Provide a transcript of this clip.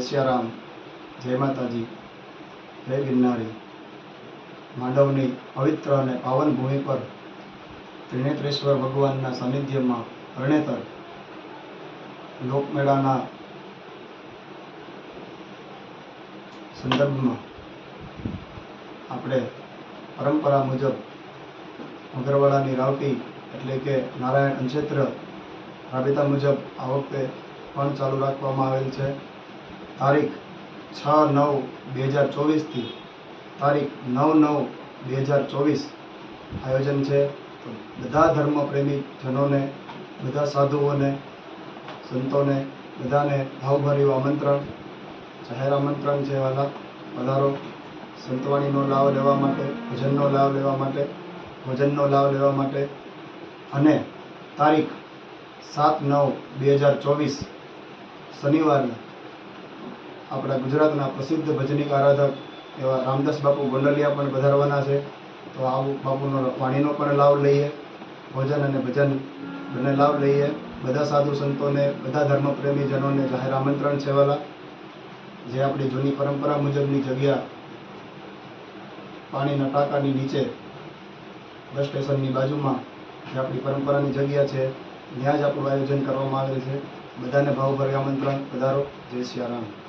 સિયારામ જય માતાજી જય ગિરનારી. માંડવની પવિત્ર અને પાવન ભૂમિ પર ત્રિનેત્રેશ્વર ભગવાનના સાનિધ્યમાં પરણેતર લોકમેળાના સંદર્ભમાં આપણે પરંપરા મુજબ મગરવાડાની રાવટી એટલે કે નારાયણ અંશેત્ર રાબેતા મુજબ આ વખતે પણ ચાલુ રાખવામાં આવેલ છે. તારીખ છ નવ બે હજાર ચોવીસથી તારીખ નવ નવ બે હજાર ચોવીસ આયોજન છે. બધા ધર્મ પ્રેમી જનોને બધા સાધુઓને, સંતોને, બધાને ભાવભર્યું આમંત્રણ, જાહેર આમંત્રણ છે વાલા પધારો. સંતવાણીનો લાભ લેવા માટે, ભજનનો લાભ લેવા માટે, ભોજનનો લાભ લેવા માટે. અને તારીખ સાત નવ બે હજાર ચોવીસ, શનિવારના આપણા ગુજરાતના પ્રસિદ્ધ ભજનિક આરાધક એવા રામદાસ બાપુ ગોંડલિયા પણ પધારવાના છે. તો આવું બાપુનો વાણીનો પણ લાભ લઈએ, ભોજન અને ભજન બંને લાભ લઈએ. બધા સાધુ સંતોને, બધા ધર્મપ્રેમીજનોને જાહેર આમંત્રણ છે જે આપણી જૂની પરંપરા મુજબની જગ્યા પાણીના ટાંકાની નીચે, બસ સ્ટેશનની બાજુમાં, જે આપણી પરંપરાની જગ્યા છે, ત્યાં જ આપણું આયોજન કરવામાં આવેલ છે. બધાને ભાવભર્યું આમંત્રણ. પધારો. જય સિયારામ.